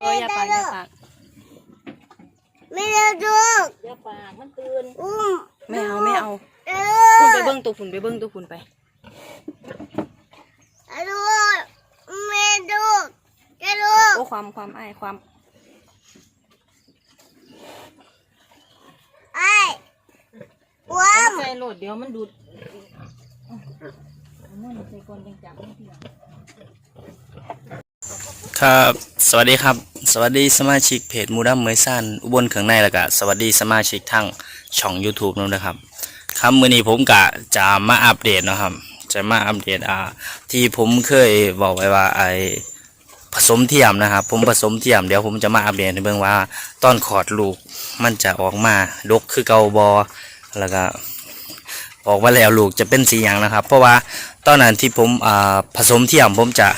โอ้ยอย่าปากอย่าปากไม่ได้ดูอย่าปากมันตื่นอุ้มไม่เอาไม่เอาดูคุณไปเบิ้งตัวคุณไปเบิ้งตัวคุณไปดูไม่ดูจะดูโอ้ความความอ้ายความไอ้ว้าเอามใส่โหลดเดี๋ยวมันดูดเอามันใส่ก่อนจังจับมันทีหลังครับ สวัสดีครับ สวัสดีสมาชิกเพจมูดัมเมยซันอุบลเขืองในแล้วก็สวัสดีสมาชิกทั้งช่อง YouTube นู้นนะครับครับมือนี้ผมกะจะมาอัปเดตนะครับ จะมาอัปเดตอ่าที่ผมเคยบอกไว้ว่าไอผสมเทียมนะครับ ผมผสมเทียมเดี๋ยวผมจะมาอัปเดตให้เบิ่งว่าตอนขอดลูกมันจะออกมาดกคือเกาบอแล้วก็ออกมาแล้วลูกจะเป็นสีหยังนะครับ เพราะว่าตอนนั้นที่ผมอ่าผสมเทียมผมจะ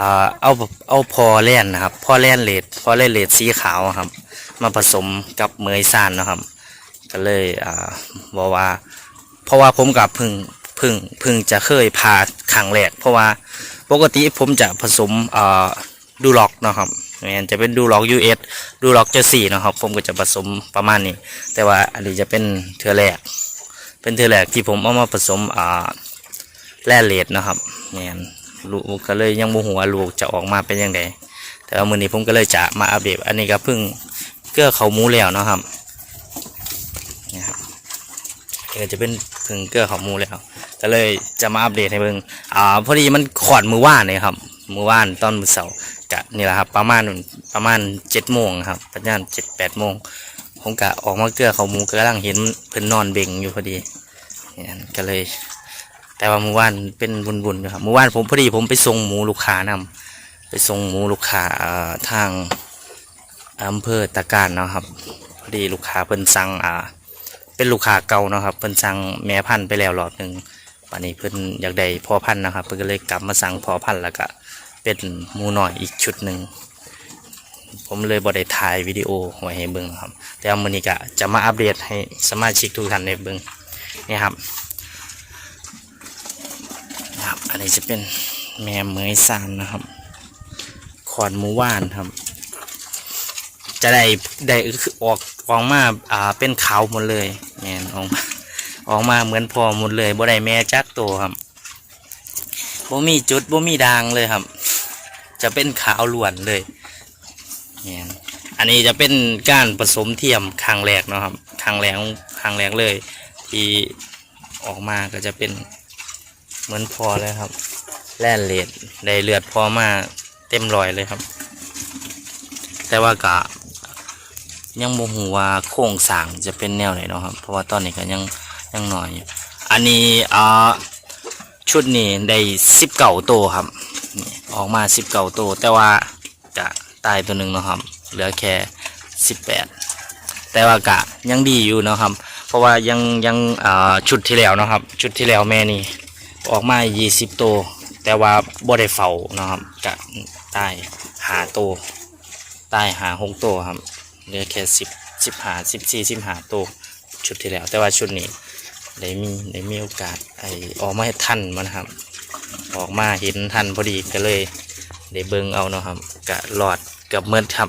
อ่าเอาเอาพอแล่นนะครับพอแล่นเลดพอแล่นเลดสีขาวครับ มาผสมกับเมยซานนะครับ ก็เลยอ่าบอกว่า เพราะว่าผมกับพึ่งพึ่งพึ่งจะเคยพาครั้งแรกเพราะว่าปกติผมจะผสมอ่าดูล็อกนะครับแม่นจะเป็นดูล็อก US ดูล็อกเจสี่นะครับ ผมก็จะผสมประมาณนี้ แต่ว่าอันนี้จะเป็นเทือแรกเป็นเทือแรกที่ผมเอามาผสมอ่าแร่เลดนะครับแม่น ลูกก็เลยยังโมโหว่าลูกจะออกมาเป็นยังไงแต่ว่ามือนี้ผมก็เลยจะมาอัปเดต อันนี้ก็เพิ่งเกลือเขาหมูแล้วนะครับนี่ครับเออจะเป็นเพิ่งเกลือเขาหมูแล้วก็เลยจะมาอัปเดตให้เบิ่งอ่าพอดีมันขอดมือว่านเนี่ยครับมือว่านตอนมือเสาร์กะนี่แหละครับ ประมาณประมาณเจ็ดโมงครับประมาณเจ็ดแปดโมงผมกะออกมาเกลือเขาหมูก็กำลังเห็นเพิ่นนอนเบ่งอยู่พอดีเนี่ยก็เลย แต่ว่าเมื่อวานเป็นบุญๆอยู่ครับเมื่อวานผมพอดีผมไปส่งหมูลูกค้านำไปส่งหมูลูกค้าทางอำเภอตะการเนาะครับพอดีลูกค้าเพิ่นสั่งอ่า เป็นลูกค้าเก่าเนาะครับเพิ่นสั่งแม่พันธุ์ไปแล้วรอบหนึ่งวันนี้เพิ่นอยากได้พ่อพันธุ์นะครับเพิ่นก็เลยกลับมาสั่งพ่อพันธุ์แล้วก็เป็นหมูหน่อยอีกชุดหนึ่งผมเลยบ่ได้ถ่ายวิดีโอไว้ให้เบิ่งนะครับ แต่ว่ามื้อนี้ก็จะมาอัปเดตให้สมาชิกทุกท่านได้เบิ่งนี่ครับ อันนี้จะเป็นแม่เหมยซานนะครับขอนมูว่านครับ จะได้ได้คือออกออกมาอ่าเป็นขาวหมดเลยแม่ออกมาออกมาเหมือนพอหมดเลยบ่ได้แม่จักโตวครับบ่มีจุดบ่มีด่างเลยครับ จะเป็นขาวล้วนเลยแม่อันนี้จะเป็นการผสมเทียมครั้งแรกนะครับครั้งแรกครั้งแรกเลย ที่ออกมาก็จะเป็น เหมือนพอเลยครับ แล่นเลดได้เลือดพอมาเต็มรอยเลยครับ แต่ว่ากะยังโมหูว่าโครงสางจะเป็นแนวไหนเนาะครับ เพราะว่าตอนนี้ก็ยังยังหน่อยอยู่อันนี้อ่าชุดนี้ได้สิบเก่าโตครับ ออกมาสิบเก่าโต แต่ว่าจะตายตัวหนึ่งเนาะครับ เหลือแค่สิบแปดแต่ว่ากะยังดีอยู่เนาะครับ เพราะว่ายังยังอ่าชุดที่แล้วเนาะครับ ชุดที่แล้วแม่นี่ ออกมา 20 ตัว แต่ว่าบ่ได้เฝ้านะครับกะใต้หาตัวใต้หาหกตัวครับเหลือแค่สิบสิบหาสิบสี่สิบหาตัวชุดที่แล้ว แต่ว่าชุดนี้ได้มีได้มีโอกาสไอออกมาให้ทันมันครับ ออกมาเห็นทันพอดีก็เลยได้เบิ่งเอาเนาะครับกะหลอดกับเมื่อครับ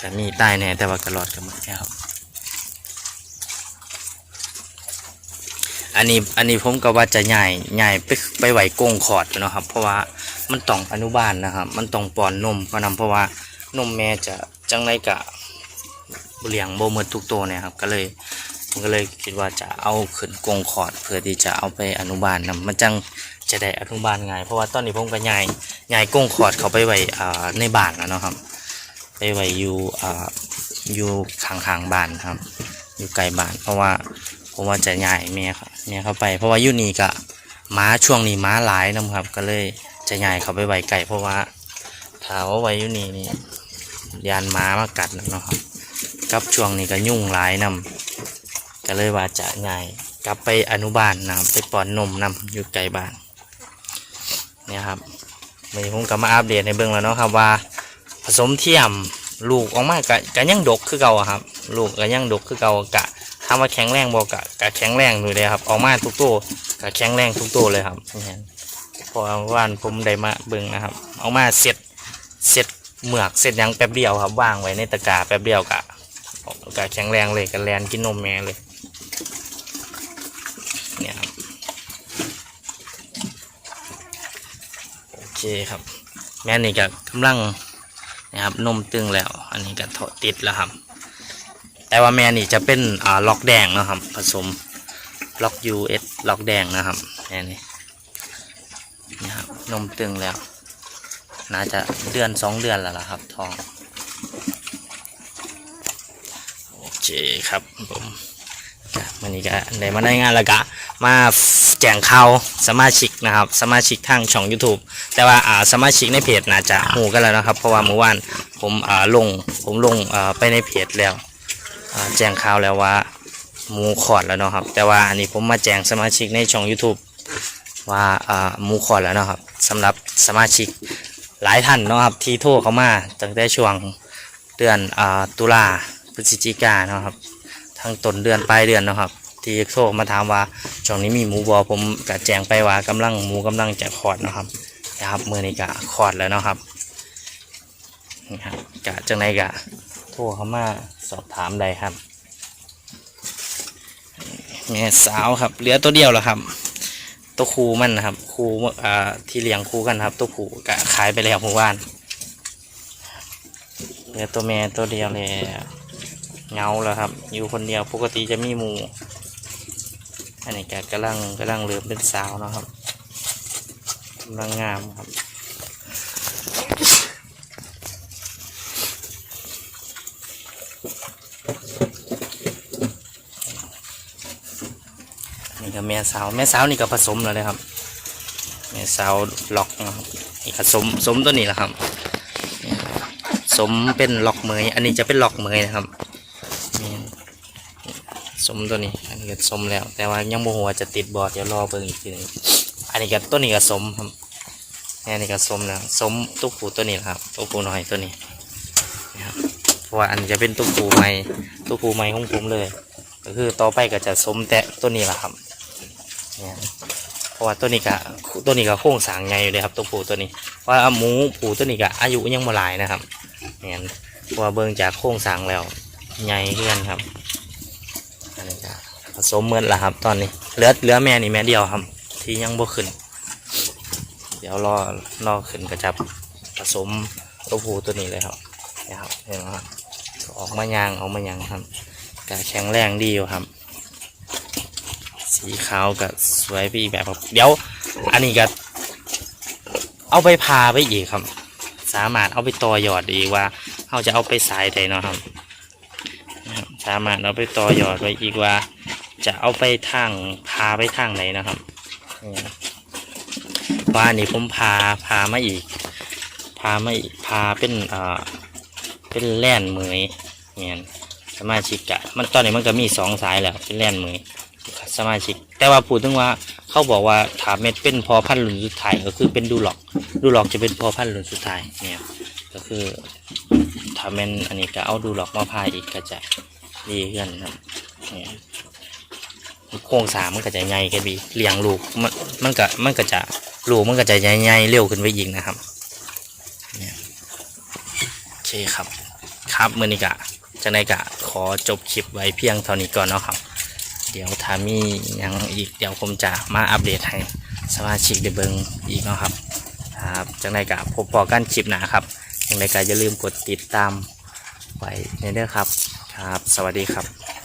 กะมีใต้แน่แต่ว่ากะหลอดกับเมื่อครับ อันนี้อันนี้ผมก็ว่าจะใหญ่ใหญ่ไปไปไหวกงขอดเนาะครับ เพราะว่ามันต้องอนุบาลนะครับ มันต้องปอนนมก็นำเพราะว่านมแม่จะจังไรกะเลี้ยงโบเมดทุกตัวเนี่ยครับ ก็เลยผมก็เลยคิดว่าจะเอาขึ้นกงขอดเพื่อที่จะเอาไปอนุบาลนะมันจังจะได้อนุบาลง่ายเพราะว่าตอนนี้ผมก็ใหญ่ใหญ่กงขอดเขาไปไหวในบ้านแล้วเนาะครับ ไปไหวอยู่อ่าอยู่ข้างๆบ้านครับ อยู่ไกลบ้านเพราะว่า ผมว่าจะย้ายเมียครับเมียเข้าไป เพราะว่ายู่นี่ก็ม้าช่วงนี้ม้าหลายนะครับ ก็เลยจะย้ายเขาไปไว้ไก่เพราะว่าถ้าว่าไว้ยู่นี่นี่ยานม้ามากัดนะครับกับช่วงนี้ก็ยุ่งหลายนำก็เลยว่าจะย้ายกลับไปอนุบาลนะครับไปป้อนนมนำอยู่ไกลบ้านเนี่ยครับวันนี้ผมก็มาอัปเดตในเบื้องแล้วเนาะครับว่า ผสมเทียมลูกออกมากะกะยังดกคือเก่าครับ ลูกก็ยังดกคือเก่ากะ ถามว่าแข็งแรงบอกกะกะแข็งแรงอยู่เลยครับออกมาทุกตัวกะแข็งแรงทุกตัวเลยครับนี่ฮะเพอว่านผมได้มาเบิ่งนะครับออกมาเสร็จเสร็จเหมือกเสร็จยังแป๊บเดียวครับวางไว้ในตะกร้าแป๊บเดียวกะกะแข็งแรงเลยกะแลนกินนมแม่เลยเนี่ยครับโอเคครับ แม่นี่ก็กำลังนะครับนมตึงแล้ว อันนี้ก็ถอดติดแล้วครับ แต่ว่าแม่นี่จะเป็นอ่าล็อกแดงนะครับ ผสมล็อก US ล็อกแดงนะครับแม่นี่นี่ครับนมตึงแล้ว น่าจะเดือนสองเดือนแล้วล่ะครับท้องโอเคครับผมวันนี้ก็ได้มาได้งานแล้วก็มาแจ้งข่าวสมาชิกนะครับ สมาชิกทางช่อง YouTube แต่ว่าอ่าสมาชิกในเพจน่าจะหูกันแล้วนะครับ เพราะว่าเมื่อวานผมอ่าลงผมลงอ่าไปในเพจแล้ว แจ้งข่าวแล้วว่าหมูขอดแล้วเนาะครับ แต่ว่าอันนี้ผมมาแจ้งสมาชิกในช่อง YouTube ว่าหมูขอดแล้วเนาะครับสำหรับสมาชิกหลายท่านเนาะครับที่โทรเข้ามาตั้งแต่ช่วงเดือนอตุลาพฤศจิกาเนาะครับทั้งต้นเดือนปลายเดือนเนาะครับ ที่โทรมาถามว่าช่วงนี้มีหมูบอผมก็แจ้งไปว่ากำลังหมูกำลังจะคลอดเนาะครับนะครับมือนี้ก็คลอดแล้วเนาะครับนี่ครับกะจังไดกะ ทรเข้ามาสอบถามได้ครับแม่สาวครับเหลือตัวเดียวแล้วครับ ตัวครูมันนะครับครูอ่าที่เลี้ยงครูกันครับ ตัวผูก็ขายไปแล้วเมื่อวานเหลือตัวแม่ตัวเดียวเลยเงาแล้วครับ อยู่คนเดียวปกติจะมีหมูอันนี้ก็กำลังกำลังเริ่มเป็นสาวเนาะครับกำลังงามครับ นี่ก็แม่สาวแม่สาวนี่ก็ผสมแล้วเลยครับแม่สาวล็อกนะครับนี่ก็สมสมตัวนี้แหละครับ สมเป็นล็อกเมยอันนี้จะเป็นล็อกเมยนะครับสมตัวนี้อันนี้ก็สมแล้ว แต่ว่ายังโมโหว่าจะติดบอดเดี๋ยวรอเบิ่งอีกทีนึงอันนี้ก็ตัวนี้ก็สมครับนี่อันนี้ก็สมแล้วสมตุ๊กผูตัวนี้แหละครับตุ๊กผูน้อยตัวนี้นะครับเพราะว่าอันจะเป็นตุ๊กผูใหม่ตุ๊กผูใหม่ของผมเลย ก็คือต่อไปก็จะสมแต่ตัวนี้แหละครับ เนี่ยเพราะว่าตัวนี้ก็ตัวนี้ก็โค้งสางใหญ่อยู่เลยครับ ตัวผูตัวนี้เพราะว่าหมูผูตัวนี้ก็อายุยังบ่หลายนะครับเนี่ยเพราะว่าเบิ่งจากโค้งสางแล้วใหญ่เพื่อนครับอันนี้ก็ผสมเหมือนละครับ ตอนนี้เหลือเหลือแม่นี่แม่เดียวครับ ที่ยังบ่ขึ้น เดี๋ยวรอรอขึ้นก็จะผสมตัวผูตัวนี้เลยครับนะครับเห็นไหมครับออกมายางออกมายางครับก็แข็งแรงดีอยู่ครับ สีขาวกับสวยไปอีกแบบครับ เดี๋ยว อันนี้ก็เอาไปพาไปอีกครับ สามารถเอาไปต่อยอดอีกว่าเขาจะเอาไปสายใดเนาะครับ สามารถเอาไปต่อยอดไว้อีกว่า จะเอาไปทางพาไปทางไหนนะครับว่าอันนี้ผมพาพามาอีก พามาอีกพาเป็นเอ่อเป็นแล่นเหมยเนี่ยสมาชิกกะมันตอนนี้มันก็มีสองสายแล้วเป็นแล่นเหมย สมาชิก แต่ว่าพูดถึงว่าเขาบอกว่าถามเม็ดเป็นพอพันธุ์รุ่นสุดท้ายก็คือเป็นดูหลอก ดูหลอกจะเป็นพอพันธุ์รุ่นสุดท้ายเนี่ยก็คือถ้าเม็นอันนี้ก็เอาดูหลอกมาพายอีกก็จะดีขึ้นครับเนี่ยโครงสางมันก็จะใหญ่กันบีเลี้ยงลูกมันมันก็มันก็จะลูกมันก็จะใหญ่ๆเร็วขึ้นไปอีกนะครับเนี่ยโอเคครับ ครับมือนี้กะจังไดกะขอจบคลิปไว้เพียงเท่านี้ก่อนเนาะครับ เดี๋ยวถ้ามีอย่างอีกเดี๋ยวผมจะมาอัปเดตให้สมาชิกได้เบิ่งอีกนะครับครับจังไรกะพบพอกันคลิปหนาครับจังไรกะอย่าลืมกดติดตามไว้ในเด้อครับครับ สวัสดีครับ